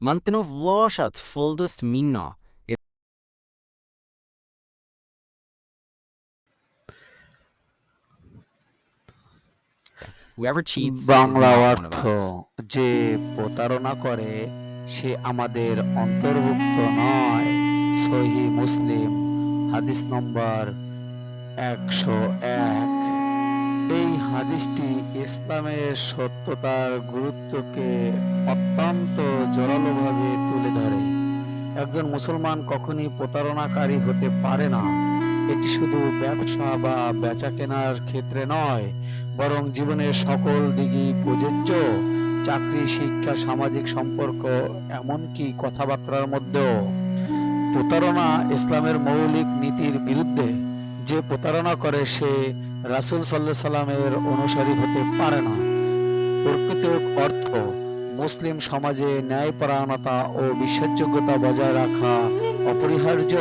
Man nog varsatt fulldost minna. Whoever cheats is Bangla অর্থ. যে প্রতারণা করে সে আমাদের অন্তর্ভুক্ত নয় সহি মুসলিম হাদিস নম্বর একশো এক হাদিসটি ইসলামের সত্যতার গুরুত্বকে অত্যন্ত জোরালোভাবে তুলে ধরে। একজন মুসলমান কখনই প্রতারণাকারী হতে পারে না। এটি শুধু ব্যবসা বা বেচা কেনার ক্ষেত্রে নয়, বরং জীবনের সকল দিকই প্রযোজ্য। চাকরি, শিক্ষা, সামাজিক সম্পর্ক, এমনকি কথাবার্তার মধ্যেও। প্রতারণা ইসলামের মৌলিক নীতির বিরুদ্ধে যে প্রতারণা করে সে রাসূল সাল্লাহ সাল্লামের অনুসারী হতে পারে না। প্রকৃত অর্থ মুসলিম সমাজে ন্যায়পরায়ণতা ও বিশ্বাসযোগ্যতা বজায় রাখা অপরিহার্য।